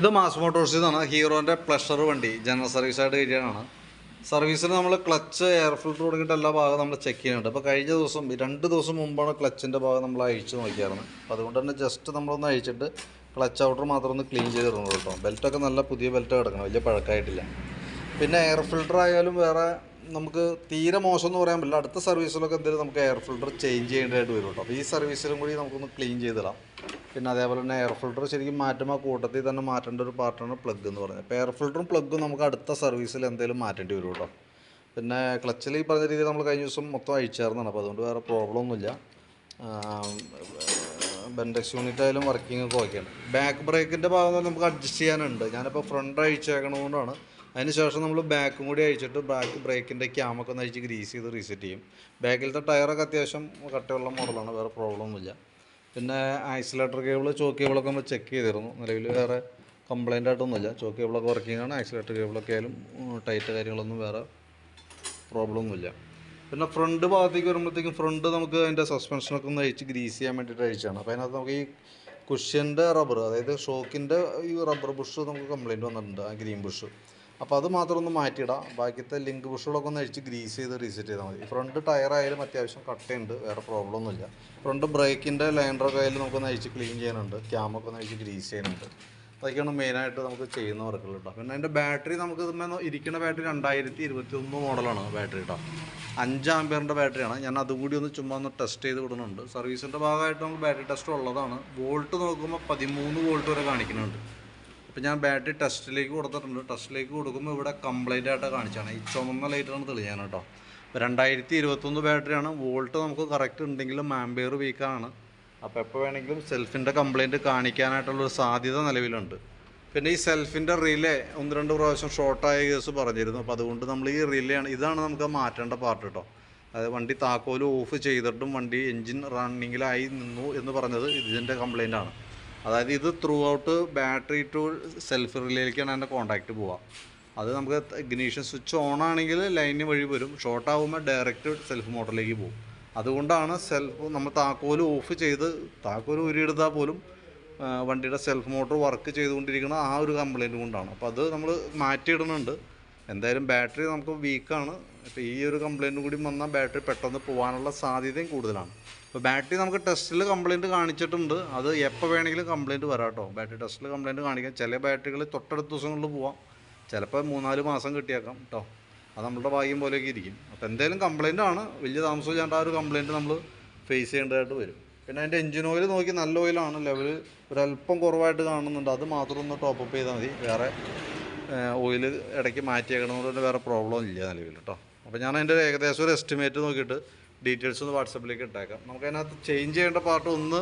ഇത് മാസ് മോട്ടോഴ്സിൽ നിന്നാണ് ഹീറോന്റെ പ്ലഷർ വണ്ടി. ജനറൽ സർവീസ് ആയിട്ട് കയറ്റിയാണ് സർവീസിൽ നമ്മൾ ക്ലച്ച് എയർ ഫിൽറ്റർ തുടങ്ങിയിട്ട് എല്ലാ ഭാഗം നമ്മൾ ചെക്ക് ചെയ്യുന്നുണ്ട്. അപ്പോൾ കഴിഞ്ഞ ദിവസം രണ്ട് ദിവസം മുമ്പാണ് ക്ലച്ചിന്റെ ഭാഗം നമ്മൾ അഴിച്ചു നോക്കിയായിരുന്നു അപ്പോൾ അതുകൊണ്ട് തന്നെ ജസ്റ്റ് നമ്മളൊന്ന് അഴിച്ചിട്ട് ക്ലച്ച് ഔട്ടർ മാത്രം ഒന്ന് ക്ലീൻ ചെയ്തിരുന്നു കേട്ടോ. ബെൽറ്റൊക്കെ നല്ല പുതിയ ബെൽറ്റ് കിടക്കണം. വലിയ പഴക്കമായിട്ടില്ല. പിന്നെ എയർ ഫിൽറ്റർ ആയാലും വേറെ നമുക്ക് തീരെ മോശം എന്ന് പറയാൻ പറ്റില്ല. അടുത്ത സർവീസിലൊക്കെ എന്തെങ്കിലും നമുക്ക് എയർ ഫിൽട്ടർ ചേഞ്ച് ചെയ്യേണ്ടതായിട്ട് വരും കേട്ടോ. അപ്പോൾ ഈ സർവീസിലും കൂടി നമുക്കൊന്ന് ക്ലീൻ ചെയ്തിടാം പിന്നെ അതേപോലെ തന്നെ എയർ ഫിൽട്ടർ ശരിക്കും മാറ്റുമ്പോൾ കൂട്ടത്തിൽ തന്നെ മാറ്റേണ്ട ഒരു പാർട്ടാണ് പ്ലഗ് എന്ന് പറയുന്നത്. അപ്പോൾ എയർ ഫിൽട്ടറും പ്ലഗും നമുക്ക് അടുത്ത സർവീസിൽ എന്തെങ്കിലും മാറ്റേണ്ടി വരും കേട്ടോ. പിന്നെ ക്ലച്ചിൽ ഈ പറഞ്ഞ രീതിയിൽ നമ്മൾ കഴിഞ്ഞ ദിവസം മൊത്തം അഴിച്ചായിരുന്നാണ് അപ്പോൾ അതുകൊണ്ട് വേറെ പ്രോബ്ലം ഒന്നുമില്ല. ബെൻഡെക്സ് യൂണിറ്റ് ആയാലും വർക്കിംഗ് ഒക്കെ ഓക്കെയാണ് ബാക്ക് ബ്രേക്കിന്റെ ഭാഗം നമുക്ക് അഡ്ജസ്റ്റ് ചെയ്യാനുണ്ട്. ഞാനിപ്പോൾ ഫ്രണ്ട് അഴിച്ചേക്കണതുകൊണ്ടാണ് അതിന് ശേഷം നമ്മൾ ബാക്കും കൂടി അഴിച്ചിട്ട് ബാക്ക് ബ്രേക്കിന്റെ ക്യാമൊക്കെ ഒന്ന് അഴിച്ച് ഗ്രീസ് ചെയ്ത് റീസെറ്റ് ചെയ്യും. ബാക്കിലത്തെ ടയറൊക്കെ അത്യാവശ്യം കട്ടിയുള്ള മോഡലാണ് വേറെ പ്രോബ്ലം ഒന്നുമില്ല. പിന്നെ ആക്സിലേറ്റർ കേബിൾ ചോക്ക് കേബിളൊക്കെ നമ്മൾ ചെക്ക് ചെയ്തിരുന്നു. നിലവിൽ വേറെ കംപ്ലൈന്റ് ആയിട്ടൊന്നുമില്ല. ചോക്ക് കേബിളൊക്കെ വർക്കിംഗ് ആണ്. ആക്സിലേറ്റർ കേബിളൊക്കെ ആയാലും ടൈറ്റ് കാര്യങ്ങളൊന്നും വേറെ പ്രോബ്ലം ഒന്നുമില്ല. പിന്നെ ഫ്രണ്ട് ഭാഗത്തേക്ക് വരുമ്പോഴത്തേക്കും ഫ്രണ്ട് നമുക്ക് അതിന്റെ സസ്പെൻഷനൊക്കെ ഒന്ന് അഴിച്ച് ഗ്രീസ് ചെയ്യാൻ വേണ്ടിയിട്ട് അഴിച്ചാണ് അപ്പോൾ അതിനകത്ത് നമുക്ക് ഈ കുഷ്യന്റെ റബ്ബർ അതായത് ഷോക്കിന്റെ ഈ റബ്ബർ ബുഷ് നമുക്ക് കംപ്ലൈന്റ് വന്നിട്ടുണ്ട് ആ ഗ്രീൻ ബുഷ് അപ്പോൾ അത് മാത്രം ഒന്ന് മാറ്റിയിടാം. ബാക്കിയത്തെ ലിങ്ക് ബുഷുകളൊക്കെ ഒന്ന് അഴിച്ച് ഗ്രീസ് ചെയ്ത് റീസെറ്റ് ചെയ്താൽ മതി. ഫ്രണ്ട് ടയർ ആയാലും അത്യാവശ്യം കട്ടയുണ്ട്. വേറെ പ്രോബ്ലം ഒന്നുമില്ല. ഫ്രണ്ട് ബ്രേക്കിന്റെ ലൈൻഡറൊക്കെ ആയാലും നമുക്കൊന്ന് അഴിച്ച് ക്ലീൻ ചെയ്യാനുണ്ട്. ക്യാമൊക്കെ ഒന്ന് അഴിച്ച് ഗ്രീസ് ചെയ്യാനുണ്ട്. അതൊക്കെയാണ് മെയിനായിട്ട് നമുക്ക് ചെയ്യുന്ന വർക്കുകൾ കേട്ടോ പിന്നെ അതിന്റെ ബാറ്ററി നമുക്ക് ഇതുമ്മേ ഇരിക്കുന്ന ബാറ്ററി രണ്ടായിരത്തി ഇരുപത്തി ഒന്ന് മോഡലാണ് ബാറ്ററി കേട്ടോ അഞ്ച് ആംബിയറിന്റെ ബാറ്ററിയാണ് ഞാൻ അതും കൂടി ഒന്ന് ചുമ്മാ ഒന്ന് ടെസ്റ്റ് ചെയ്ത് വിടുന്നുണ്ട്. സർവീസിന്റെ ഭാഗമായിട്ട് നമുക്ക് ബാറ്ററി ടെസ്റ്റ് ഉള്ളതാണ്. വോൾട്ട് നോക്കുമ്പോൾ പതിമൂന്ന് വോൾട്ട് വരെ കാണിക്കുന്നുണ്ട്. അപ്പോൾ ഞാൻ ബാറ്ററി ടെസ്റ്റിലേക്ക് കൊടുത്തിട്ടുണ്ട്. ടെസ്റ്റിലേക്ക് കൊടുക്കുമ്പോൾ ഇവിടെ കംപ്ലൈന്റ് ആയിട്ട് കാണിച്ചാണ്. ഈ ചുമന്ന ലൈറ്റാണ് തെളിയാൻ കേട്ടോ. അപ്പോൾ രണ്ടായിരത്തി ഇരുപത്തൊന്ന് ബാറ്ററിയാണ് വോൾട്ട് നമുക്ക് കറക്റ്റ് ഉണ്ടെങ്കിലും ആംബിയർ വീക്കാണ് അപ്പോൾ എപ്പോൾ വേണമെങ്കിലും സെൽഫിന്റെ കംപ്ലൈന്റ് കാണിക്കാനായിട്ടുള്ളൊരു സാധ്യത നിലവിലുണ്ട്. പിന്നെ ഈ സെൽഫിന്റെ റിലേ ഒന്ന് രണ്ട് പ്രാവശ്യം ഷോർട്ടായ കേസ് പറഞ്ഞിരുന്നു. അപ്പോൾ അതുകൊണ്ട് നമ്മൾ ഈ റിലേ ആണ്. ഇതാണ് നമുക്ക് മാറ്റേണ്ട പാർട്ട് കേട്ടോ. അതായത് വണ്ടി താക്കോൽ ഓഫ് ചെയ്തിട്ടും വണ്ടി എൻജിൻ റണ്ണിങ്ങിലായി നിന്നു എന്ന് പറഞ്ഞത് ഇതിന്റെ കംപ്ലൈന്റ് ആണ്. അതായത് ഇത് through out battery to self റിലേക്കാണ് എന്റെ കോൺടാക്റ്റ് പോവുക. അത് നമുക്ക് ഇഗ്നീഷൻ സ്വിച്ച് ഓൺ ആണെങ്കിൽ ലൈന് വഴി വരും. ഷോർട്ട് ആകുമ്പോൾ ഡയറക്റ്റ് സെൽഫ് മോട്ടറിലേക്ക് പോകും. അതുകൊണ്ടാണ് സെൽഫ് നമ്മൾ താക്കോൽ ഓഫ് ചെയ്ത് താക്കോൽ ഉരിയെടുത്താൽ പോലും വണ്ടിയുടെ സെൽഫ് മോട്ടോർ വർക്ക് ചെയ്തുകൊണ്ടിരിക്കുന്ന ആ ഒരു കംപ്ലൈന്റ് കൊണ്ടാണ്. അപ്പോൾ അത് നമ്മൾ മാറ്റിയിടുന്നുണ്ട്. എന്തായാലും ബാറ്ററി നമുക്ക് വീക്കാണ്. ഇപ്പോൾ ഈ ഒരു കംപ്ലൈന്റ് കൂടി വന്നാൽ ബാറ്ററി പെട്ടെന്ന് പോകാനുള്ള സാധ്യതയും കൂടുതലാണ്. അപ്പോൾ ബാറ്ററി നമുക്ക് ടെസ്റ്റിൽ കംപ്ലൈന്റ് കാണിച്ചിട്ടുണ്ട്. അത് എപ്പോൾ വേണമെങ്കിലും കംപ്ലൈന്റ് വരാം കേട്ടോ. ബാറ്ററി ടെസ്റ്റിൽ കംപ്ലൈന്റ് കാണിക്കാം. ചില ബാറ്ററികൾ തൊട്ടടുത്ത ദിവസങ്ങളിൽ പോവാം. ചിലപ്പോൾ മൂന്നാൽ മാസം കിട്ടിയേക്കാം കേട്ടോ. അത് നമ്മളുടെ ഭാഗ്യം പോലെയൊക്കെ ഇരിക്കും. അപ്പോൾ എന്തായാലും കംപ്ലൈന്റ് ആണ്. വലിയ താമസം ചെയ്യാണ്ട് ആ ഒരു കംപ്ലൈന്റ് നമ്മൾ ഫേസ് ചെയ്യേണ്ടതായിട്ട് വരും. പിന്നെ അതിന്റെ എഞ്ചിൻ ഓയിൽ നോക്കി നല്ല ഓയിലാണ് ലെവൽ ഒരല്പം കുറവായിട്ട് കാണുന്നുണ്ട്. അത് മാത്രം ഒന്ന് ടോപ്പ് ചെയ്താൽ മതി. വേറെ ഓയിൽ ഇടയ്ക്ക് മാറ്റിയേക്കണമെന്ന് പറഞ്ഞാൽ വേറെ പ്രോബ്ലം ഇല്ല നിലവിൽ കേട്ടോ അപ്പോൾ ഞാൻ അതിന്റെ ഏകദേശം ഒരു എസ്റ്റിമേറ്റ് നോക്കിയിട്ട് ഡീറ്റെയിൽസ് ഒന്ന് വാട്സപ്പിലേക്ക് ഇട്ടേക്കാം. നമുക്ക് അതിനകത്ത് ചേഞ്ച് ചെയ്യേണ്ട പാർട്ട് ഒന്ന്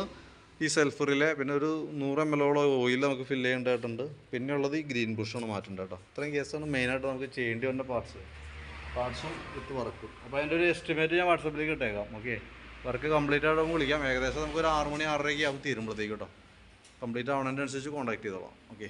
ഈ സെൽഫറിലെ പിന്നെ ഒരു നൂറ് എം എല്ലോളം ഓയിൽ നമുക്ക് ഫില്ല് ചെയ്യേണ്ടതായിട്ടുണ്ട്. പിന്നെ ഉള്ളത് ഈ ഗ്രീൻ ബുഷാണ് മാറ്റേണ്ടത് കേട്ടോ ഇത്രയും കേസാണ് മെയിനായിട്ട് നമുക്ക് ചെയ്യേണ്ടി വന്ന പാർട്സ് പാർട്സും വിത്ത് വർക്കും അപ്പോൾ അതിന്റെ ഒരു എസ്റ്റിമേറ്റ് ഞാൻ വാട്സപ്പിലേക്ക് ഇട്ടേക്കാം. ഓക്കെ വർക്ക് കംപ്ലീറ്റ് ആയിട്ട് വിളിക്കാം. ഏകദേശം നമുക്ക് ഒരു ആറ് മണി ആറരയ്ക്ക് ആവും തീരുമ്പോഴത്തേക്ക് കേട്ടോ കംപ്ലീറ്റ് ആവണതിന്റെ അനുസരിച്ച് കോൺടാക്ട് ചെയ്തോളാം. ഓക്കെ